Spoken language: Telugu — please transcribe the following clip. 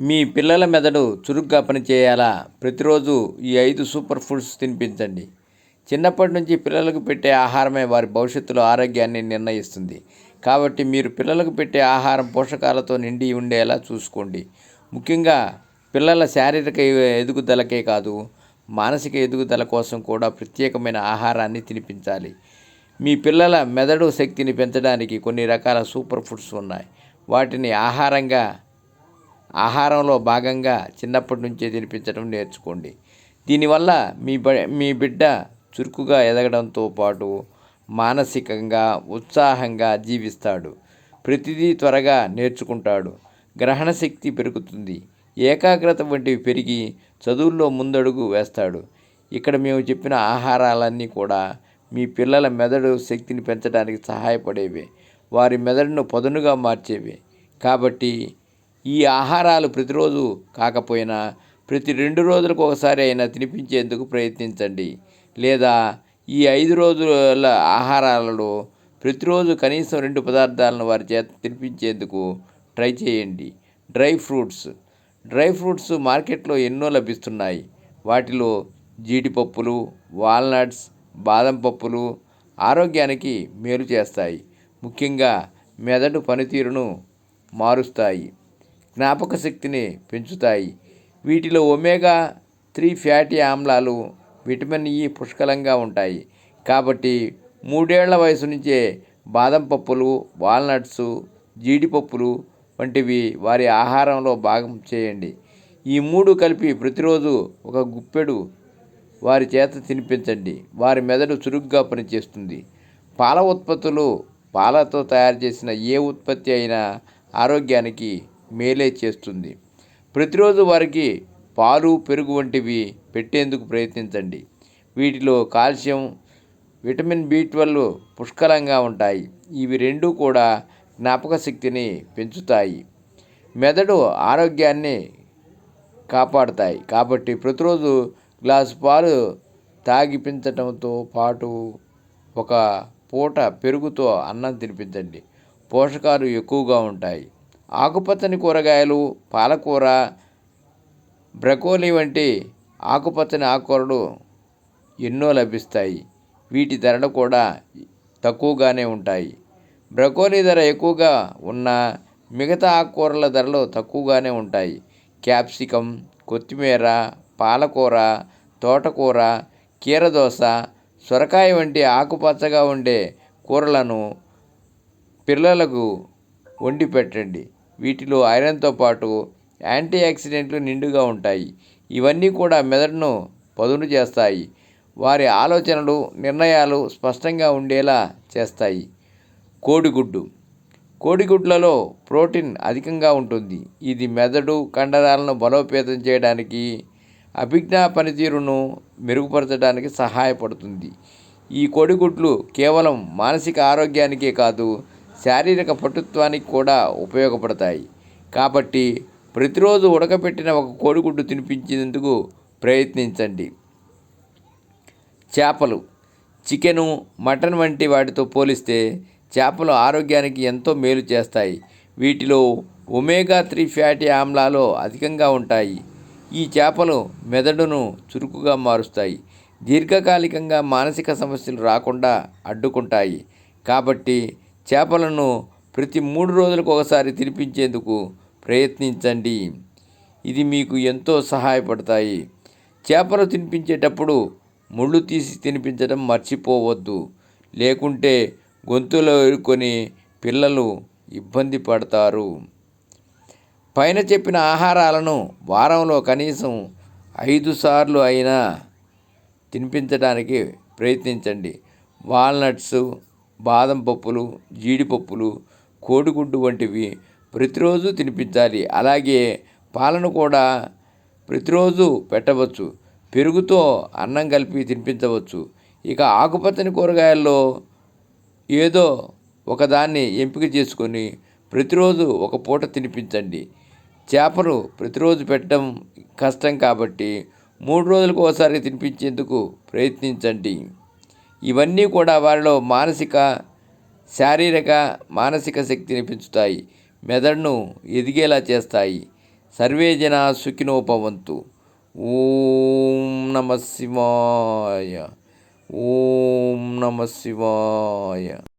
మీ పిల్లల మెదడు చురుగ్గా పనిచేయాలా ప్రతిరోజు ఈ ఐదు సూపర్ ఫుడ్స్ తినిపించండి. చిన్నప్పటి నుంచి పిల్లలకు పెట్టే ఆహారమే వారి భవిష్యత్తులో ఆరోగ్యాన్ని నిర్ణయిస్తుంది. కాబట్టి మీరు పిల్లలకు పెట్టే ఆహారం పోషకాలతో నిండి ఉండేలా చూసుకోండి. ముఖ్యంగా పిల్లల శారీరక ఎదుగుదలకే కాదు మానసిక ఎదుగుదల కోసం కూడా ప్రత్యేకమైన ఆహారాన్ని తినిపించాలి. మీ పిల్లల మెదడు శక్తిని పెంచడానికి కొన్ని రకాల సూపర్ ఫుడ్స్ ఉన్నాయి. వాటిని ఆహారంగా ఆహారంలో భాగంగా చిన్నప్పటి నుంచే తినిపించడం నేర్చుకోండి. దీనివల్ల మీ బ మీ బిడ్డ చురుకుగా ఎదగడంతో పాటు మానసికంగా ఉత్సాహంగా జీవిస్తాడు. ప్రతిదీ త్వరగా నేర్చుకుంటాడు. గ్రహణ శక్తి పెరుగుతుంది. ఏకాగ్రత వంటివి పెరిగి చదువుల్లో ముందడుగు వేస్తాడు. ఇక్కడ మేము చెప్పిన ఆహారాలన్నీ కూడా మీ పిల్లల మెదడు శక్తిని పెంచడానికి సహాయపడేవి. వారి మెదడును పదునుగా మార్చేవి. కాబట్టి ఈ ఆహారాలు ప్రతిరోజు కాకపోయినా ప్రతి రెండు రోజులకు ఒకసారి అయినా తినిపించేందుకు ప్రయత్నించండి. లేదా ఈ ఐదు రోజుల ఆహారాలలో ప్రతిరోజు కనీసం రెండు పదార్థాలను వారి చేత తినిపించేందుకు ట్రై చేయండి. Dry fruits. డ్రై ఫ్రూట్స్ మార్కెట్లో ఎన్నో లభిస్తున్నాయి. వాటిలో జీడిపప్పులు వాల్నట్స్ బాదం పప్పులు ఆరోగ్యానికి మేలు చేస్తాయి. ముఖ్యంగా మెదడు పనితీరును మారుస్తాయి. జ్ఞాపక శక్తిని పెంచుతాయి. వీటిలో ఒమేగా త్రీ ఫ్యాటీ ఆమ్లాలు విటమిన్ ఇ పుష్కలంగా ఉంటాయి. కాబట్టి మూడేళ్ళ వయసు నుంచే బాదం పప్పులు వాల్నట్స్ జీడిపప్పులు వంటివి వారి ఆహారంలో భాగం చేయండి. ఈ మూడు కలిపి ప్రతిరోజు ఒక గుప్పెడు వారి చేత తినిపించండి. వారి మెదడు చురుగ్గా పనిచేస్తుంది. పాల ఉత్పత్తులు పాలతో తయారు చేసిన ఏ ఉత్పత్తి అయినా ఆరోగ్యానికి మేలే చేస్తుంది. ప్రతిరోజు వారికి పాలు పెరుగు వంటివి పెట్టేందుకు ప్రయత్నించండి. వీటిలో కాల్షియం విటమిన్ బి ట్వెల్వ్ పుష్కలంగా ఉంటాయి. ఇవి రెండూ కూడా జ్ఞాపక శక్తిని పెంచుతాయి. మెదడు ఆరోగ్యాన్ని కాపాడుతాయి. కాబట్టి ప్రతిరోజు గ్లాసు పాలు తాగిపించటంతో పాటు ఒక పూట పెరుగుతో అన్నం తినిపించండి. పోషకాలు ఎక్కువగా ఉంటాయి. ఆకుపచ్చని కూరగాయలు పాలకూర బ్రకోలీ వంటి ఆకుపచ్చని ఆకుకూరలు ఎన్నో లభిస్తాయి. వీటి ధరలు కూడా తక్కువగానే ఉంటాయి. బ్రకోలీ ధర ఎక్కువగా ఉన్న మిగతా ఆకుకూరల ధరలు తక్కువగానే ఉంటాయి. క్యాప్సికం కొత్తిమీర పాలకూర తోటకూర కీరదోస సొరకాయ వంటి ఆకుపచ్చగా ఉండే కూరలను పిల్లలకు వండి పెట్టండి. వీటిలో ఐరన్తో పాటు యాంటీ ఆక్సిడెంట్లు నిండుగా ఉంటాయి. ఇవన్నీ కూడా మెదడును పదును చేస్తాయి. వారి ఆలోచనలు నిర్ణయాలు స్పష్టంగా ఉండేలా చేస్తాయి. కోడిగుడ్డు. కోడిగుడ్లలో ప్రోటీన్ అధికంగా ఉంటుంది. ఇది మెదడు కండరాలను బలోపేతం చేయడానికి అభిజ్ఞా పనితీరును మెరుగుపరచడానికి సహాయపడుతుంది. ఈ కోడిగుడ్లు కేవలం మానసిక ఆరోగ్యానికే కాదు శారీరక పటుత్వానికి కూడా ఉపయోగపడతాయి. కాబట్టి ప్రతిరోజు ఉడకపెట్టిన ఒక కోడిగుడ్డు తినిపించేందుకు ప్రయత్నించండి. చేపలు. చికెను మటన్ వంటి వాటితో పోలిస్తే చేపలు ఆరోగ్యానికి ఎంతో మేలు చేస్తాయి. వీటిలో ఒమేగా త్రీ ఫ్యాటీ ఆమ్లాలు అధికంగా ఉంటాయి. ఈ చేపలు మెదడును చురుకుగా మారుస్తాయి. దీర్ఘకాలికంగా మానసిక సమస్యలు రాకుండా అడ్డుకుంటాయి. కాబట్టి చేపలను ప్రతి మూడు రోజులకు ఒకసారి తినిపించేందుకు ప్రయత్నించండి. ఇది మీకు ఎంతో సహాయపడతాయి. చేపలు తినిపించేటప్పుడు ముళ్ళు తీసి తినిపించడం మర్చిపోవద్దు. లేకుంటే గొంతులో ఎరుకొని పిల్లలు ఇబ్బంది పడతారు. పైన చెప్పిన ఆహారాలను వారంలో కనీసం ఐదు సార్లు అయినా తినిపించడానికి ప్రయత్నించండి. వాల్నట్స్ బాదం పప్పులు జీడిపప్పులు కోడిగుడ్డు వంటివి ప్రతిరోజు తినిపించాలి. అలాగే పాలను కూడా ప్రతిరోజు పెట్టవచ్చు. పెరుగుతో అన్నం కలిపి తినిపించవచ్చు. ఇక ఆకుపచ్చని కూరగాయల్లో ఏదో ఒకదాన్ని ఎంపిక చేసుకొని ప్రతిరోజు ఒక పూట తినిపించండి. చేపలు ప్రతిరోజు పెట్టడం కష్టం కాబట్టి మూడు రోజులకు ఒకసారి తినిపించేందుకు ప్రయత్నించండి. ఇవన్నీ కూడా వారిలో మానసిక శారీరక మానసిక శక్తిని పెంచుతాయి. మెదడును ఎదిగేలా చేస్తాయి. సర్వే జన సుఖినోపవంతు. ఓం నమ శివాయ. ఓం నమ శివాయ.